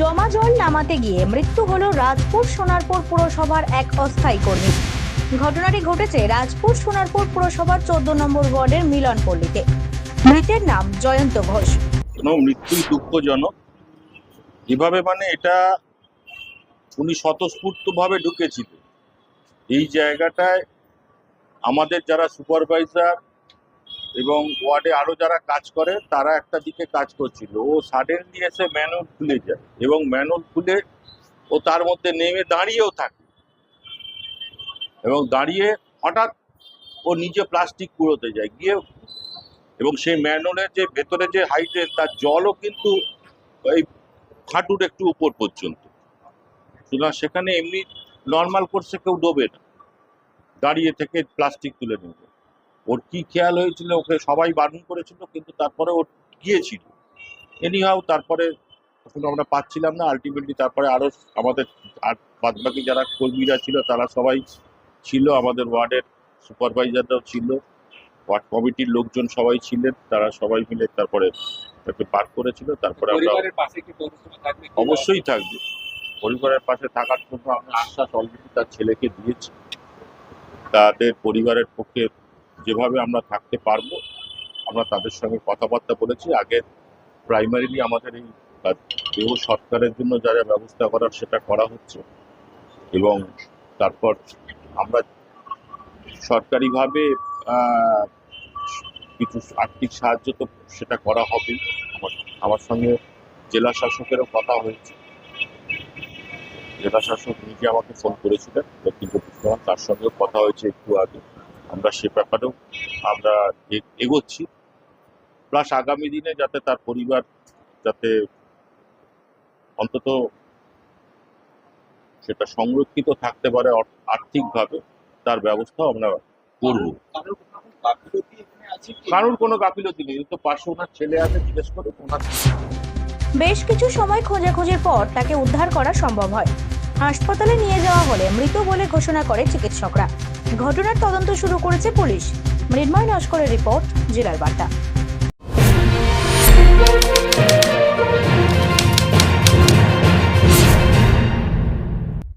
জমা জল নামাতে গিয়ে মৃত্যু হল রাজপুর সোনারপুর পুরসভার এক অস্থায়ী কর্মী। ঘটনাটি ঘটেছে রাজপুর সোনারপুর পুরসভার চোদ্দ নম্বর ওয়ার্ডের মিলন মিলনপল্লীতে। মৃতের নাম জয়ন্ত ঘোষ। মৃত্যুই দুঃখজনক। এভাবে মানে এটা উনি স্বতঃস্ফূর্তভাবে ঢুকেছিল এই জায়গাটায় আমাদের যারা সুপারভাইজার এবং ওয়ার্ডে আরও যারা কাজ করে, তারা একটা দিকে কাজ করছিল। ও সাডেনলি এসে ম্যানুয়াল খুলে যায় এবং ম্যানুয়াল খুলে ও তার মধ্যে নেমে দাঁড়িয়েও থাকে। এবং দাঁড়িয়ে হঠাৎ ও নিজে প্লাস্টিক কুড়োতে যায়। গিয়ে এবং সেই ম্যানুয়ালের যে ভেতরে যে হাইড্রেন তার জলও কিন্তু এই হাঁটুর একটু উপর পর্যন্ত। সুতরাং সেখানে এমনি নর্মাল কোর্সে কেউ ডোবে না। দাঁড়িয়ে থেকে প্লাস্টিক তুলে নেবে। ওর কি খেয়াল হয়েছিল? ওকে সবাই বারণ করেছিল কিন্তু তারপরে ও গিয়েছিল। এনিহাও তারপরে তখন আমরা পাচ্ছিলাম না। আলটিমেটলি তারপরে আরও আমাদের আর বাদবাকি যারা কর্মীরা ছিল তারা সবাই ছিল। আমাদের ওয়ার্ডের সুপারভাইজাররাও ছিল। ওয়ার্ড কমিটির লোকজন সবাই ছিলেন। তারা সবাই মিলে তারপরে তাকে পার করেছিল। তারপরে আমরা অবশ্যই থাকবে। পরিবারের পাশে থাকার জন্য আমরা আশ্বাস অলরেডি তার ছেলেকে দিয়েছি। তাদের পরিবারের পক্ষে যেভাবে আমরা থাকতে পারব, আমরা তাদের সঙ্গে কথাবার্তা বলেছি। আগে প্রাইমারিলি আমাদের এই দেহ সৎকারের জন্য যা যা ব্যবস্থা করার সেটা করা হচ্ছে এবং তারপর আমরা সরকারিভাবে কিছু আর্থিক সাহায্য তো সেটা করা হবে। আমার সঙ্গে জেলা শাসকেরও কথা হয়েছে। জেলা শাসক নিজে আমাকে ফোন করেছিলেন তার সঙ্গেও কথা হয়েছে একটু আগে। আমরা সে ব্যাপারেও আমরা এগোচ্ছি। প্লাস আগামী দিনে যাতে তার পরিবার যাতে অন্তত সেটা সংরক্ষিত থাকতে পারে আর্থিকভাবে, তার ব্যবস্থাও আমরা করব? কারোর কোনো গাফিলতি নেই। তো পাশে ওনার ছেলে আছে, জিজ্ঞেস করে ওনার বেশ কিছু সময় খোঁজাখুঁজির পর তাকে উদ্ধার করা সম্ভব হয়। হাসপাতালে নিয়ে যাওয়া হলে মৃত বলে ঘোষণা করে চিকিৎসকরা। ঘটনার তদন্ত শুরু করেছে পুলিশ। মৃন্ময় নস্করের রিপোর্ট, জেলার বার্তা।